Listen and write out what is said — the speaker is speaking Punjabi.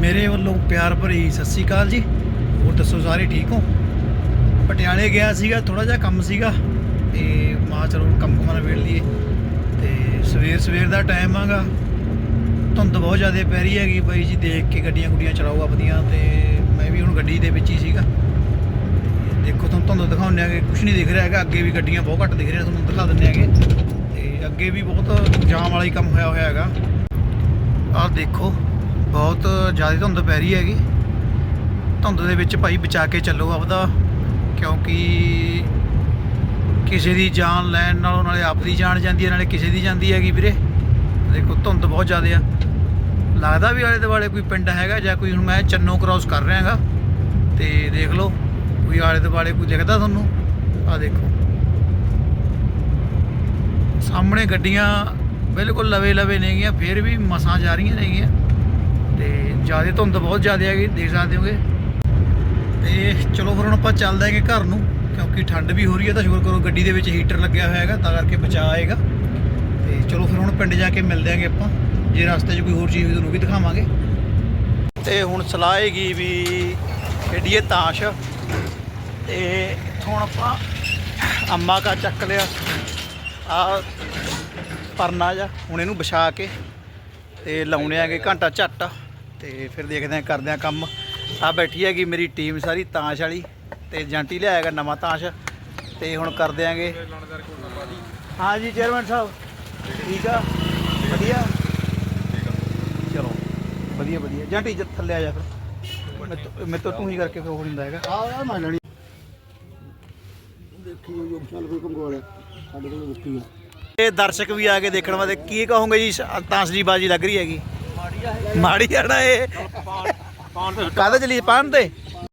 ਮੇਰੇ ਵੱਲੋਂ ਪਿਆਰ ਭਰੀ ਸਤਿ ਸ੍ਰੀ ਅਕਾਲ ਜੀ। ਹੋਰ ਦੱਸੋ ਸਾਰੇ ਠੀਕ ਹੋ? ਪਟਿਆਲੇ ਗਿਆ ਸੀਗਾ ਥੋੜਾ ਜਿਹਾ ਕੰਮ ਸੀਗਾ ਤੇ ਮਾ ਚਲੋ ਕੰਮ ਕੁਮਾਂ ਵੇੜ ਲਈਏ। ਤੇ ਸਵੇਰ ਸਵੇਰ ਦਾ ਟਾਈਮ ਆਗਾ। ਧੁੰਦ ਬਹੁਤ ਜ਼ਿਆਦਾ ਪੈ ਰਹੀ ਹੈਗੀ ਬਾਈ ਜੀ, ਦੇਖ ਕੇ ਗੱਡੀਆਂ ਗੁੱਡੀਆਂ ਚਲਾਓ ਆਪਦੀਆਂ ਤੇ ਮੈਂ ਵੀ ਹੁਣ ਗੱਡੀ ਦੇ ਵਿੱਚ ਹੀ ਸੀਗਾ। ਤੇ ਦੇਖੋ ਤੁਹਾਨੂੰ ਧੁੰਦ ਦਿਖਾਉਂਦੇ ਆਗੇ ਕੁਝ ਨਹੀਂ ਦਿਖ ਰਿਹਾ ਹੈਗਾ, ਅੱਗੇ ਵੀ ਗੱਡੀਆਂ ਬਹੁਤ ਘੱਟ ਦਿਖ ਰਹੀਆਂ ਤੁਹਾਨੂੰ ਦਿਖਾ ਦਿੰਦੇ ਆਗੇ ਤੇ ਅੱਗੇ ਵੀ ਬਹੁਤ ਜਾਮ ਵਾਲਾ ਹੀ ਕੰਮ ਹੋਇਆ ਹੋਇਆ ਹੈਗਾ। ਆਹ ਦੇਖੋ ਬਹੁਤ ਜ਼ਿਆਦਾ ਧੁੰਦ ਪੈ ਰਹੀ ਹੈਗੀ। ਧੁੰਦ ਦੇ ਵਿੱਚ ਭਾਈ ਬਚਾ ਕੇ ਚੱਲੋ ਆਪਦਾ, ਕਿਉਂਕਿ ਕਿਸੇ ਦੀ ਜਾਨ ਲੈਣ ਨਾਲੋਂ ਨਾਲੇ ਆਪਦੀ ਜਾਨ ਜਾਂਦੀ ਹੈ, ਨਾਲੇ ਕਿਸੇ ਦੀ ਜਾਂਦੀ ਹੈਗੀ ਵੀਰੇ। ਦੇਖੋ, ਧੁੰਦ ਬਹੁਤ ਜ਼ਿਆਦਾ ਆ। ਲੱਗਦਾ ਵੀ ਆਲੇ ਦੁਆਲੇ ਕੋਈ ਪਿੰਡ ਹੈਗਾ ਜਾਂ ਕੋਈ ਹੁਣ ਮੈਂ ਚੰਨੋ ਕ੍ਰਾਸ ਕਰ ਰਿਹਾ ਹੈਗਾ। ਤੇ ਦੇਖ ਲਓ, ਕੋਈ ਆਲੇ ਦੁਆਲੇ ਕੋਈ ਦਿਖਦਾ ਤੁਹਾਨੂੰ? ਆ ਦੇਖੋ। ਸਾਹਮਣੇ ਗੱਡੀਆਂ ਬਿਲਕੁਲ ਲਵੇ ਲਵੇ ਨੇਗੀਆਂ, ਫਿਰ ਵੀ ਮਸਾਂ ਜਾ ਰਹੀਆਂ ਨੇਗੀਆਂ। ਤੇ ਜ਼ਿਆਦਾ ਧੁੰਦ ਬਹੁਤ ਜ਼ਿਆਦਾ ਹੈਗੀ, ਦੇਖ ਸਕਦੇ ਹੋਗੇ। ਤੇ ਚਲੋ ਫਿਰ ਹੁਣ ਆਪਾਂ ਚੱਲਦੇ ਆਂਗੇ ਘਰ ਨੂੰ, ਕਿਉਂਕਿ ਠੰਡ ਵੀ ਹੋ ਰਹੀ ਹੈ ਤਾਂ ਸ਼ੁਕਰ ਕਰੋ ਗੱਡੀ ਦੇ ਵਿੱਚ ਹੀਟਰ ਲੱਗਿਆ ਹੋਇਆ ਹੈਗਾ, ਤਾਂ ਕਰਕੇ ਬਚਾ ਆਏਗਾ। ਤੇ ਚਲੋ ਫਿਰ ਹੁਣ ਪਿੰਡ ਜਾ ਕੇ ਮਿਲਦੇ ਆਂਗੇ ਆਪਾਂ, ਜੇ ਰਸਤੇ 'ਚ ਕੋਈ ਹੋਰ ਚੀਜ਼ ਹੋਈ ਤੁਹਾਨੂੰ ਵੀ ਦਿਖਾਵਾਂਗੇ। ਤੇ ਹੁਣ ਸਲਾਹ ਹੈਗੀ ਵੀ ਖੇਡੀਏ ਤਾਸ਼। ਤੇ ਹੁਣ ਆਪਾਂ ਅੰਮਾ ਕਾ ਚੱਕ ਲਿਆ। ਆ ਪਰਨਾ ਜਾ ਹੁਣ ਇਹਨੂੰ ਵਿਛਾ ਕੇ ਤੇ ਲਾਉਣੇ ਆਗੇ ਘੰਟਾ ਝੱਟ। ਤੇ ਫਿਰ ਦੇਖਦੇ ਆ ਕਰਦੇ ਆ ਕੰਮ। ਆ ਬੈਠੀ ਹੈਗੀ ਮੇਰੀ ਟੀਮ ਸਾਰੀ ਤਾਸ਼ ਵਾਲੀ। ਤੇ ਜੰਟੀ ਲਿਆਏਗਾ ਨਵਾਂ ਤਾਸ਼। ਤੇ ਹੁਣ ਕਰਦੇ ਆਂਗੇ ਹਾਂ ਜੀ ਚੇਅਰਮੈਨ ਸਾਹਿਬ। ਠੀਕ ਆ? ਵਧੀਆ? ਚਲੋ ਵਧੀਆ ਵਧੀਆ। ਜੰਟੀ ਜਦ ਥੱਲੇ ਆ ਜਾ ਫਿਰ। ਮੈਂ ਤੋਂ- ਤੋਂ ਹੀ ਕਰਕੇ ਫਿਰ ਹੋ ਜਾਂਦਾ ਹੈਗਾ। ਆ ਮੈਂ ਲੈਣੀ। ਦੇਖੀ ਜੋ ਚੱਲ ਕੋਈ ਕੰਗੋਲ ਸਾਡੇ ਕੋਲ ਰੁਕੀ ਆ। ਇਹ ਦਰਸ਼ਕ ਵੀ ਆ ਕੇ ਦੇਖਣ ਵਾਸਤੇ। ਕੀ ਕਹੋਗੇ ਜੀ ਤਾਸ਼ ਦੀ ਬਾਜੀ ਲੱਗ ਰਹੀ ਹੈਗੀ। ਮਾੜੀ ਨਾ ਇਹ। ਕਾਹਦੇ ਚਲੀ ਪਾਣ ਤੇ?